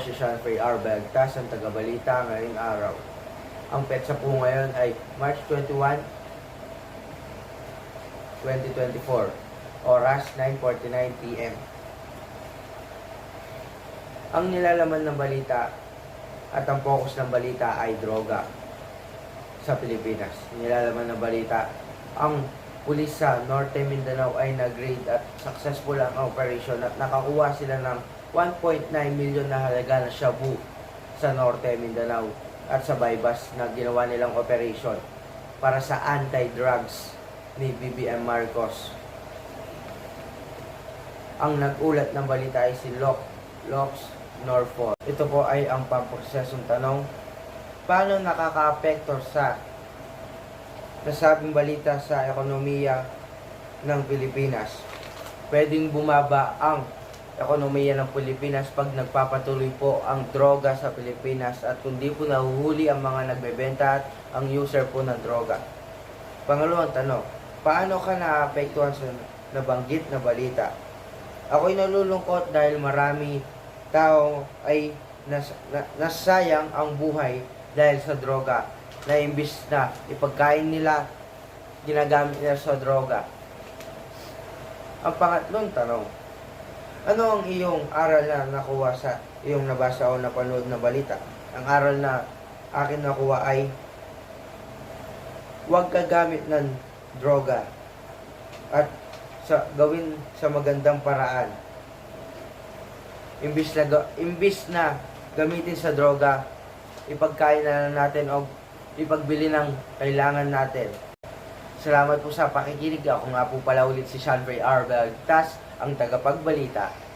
si Sean Frey Arbel, tas ang tagabalita ngayong araw. Ang petsa po ngayon ay March 21, 2024. Oras 9.49 p.m. Ang nilalaman ng balita at ang focus ng balita ay droga sa Pilipinas. Nilalaman ng balita, ang pulis sa Norte Mindanao ay nag-raid at successful ang operation at nakakuha sila ng 1.9 milyon na halaga na shabu sa Norte Mindanao at sa Baybas na ginawa nilang operation para sa anti-drugs ni BBM Marcos. Ang nag-ulat ng balita ay si Loc, Lox Norfolk. Ito po ay ang pamprosesong tanong, paano nakaka-apekto sa nasabing balita sa ekonomiya ng Pilipinas? Pwedeng bumaba ang ekonomiya ng Pilipinas pag nagpapatuloy po ang droga sa Pilipinas at kundi po nahuhuli ang mga nagbebenta at ang user po ng droga. Pangalawang tanong, paano ka naapektuhan sa nabanggit na balita? Ako'y nalulungkot dahil marami tao ay nas, na, nasayang ang buhay dahil sa droga na imbis na ipagkain nila, ginagamit nila sa droga. Ang pangatlong tanong, ano ang iyong aral na nakuha sa iyong nabasa o napanood na balita? Ang aral na akin nakuha ay huwag gagamit ng droga at sa gawin sa magandang paraan. Imbis na imbis na gamitin sa droga, ipagkain na natin o ipagbili ng kailangan natin. Salamat po sa pakikinig. Ako nga po pala ulit si Sean Ray Arbel, tas ang tagapagbalita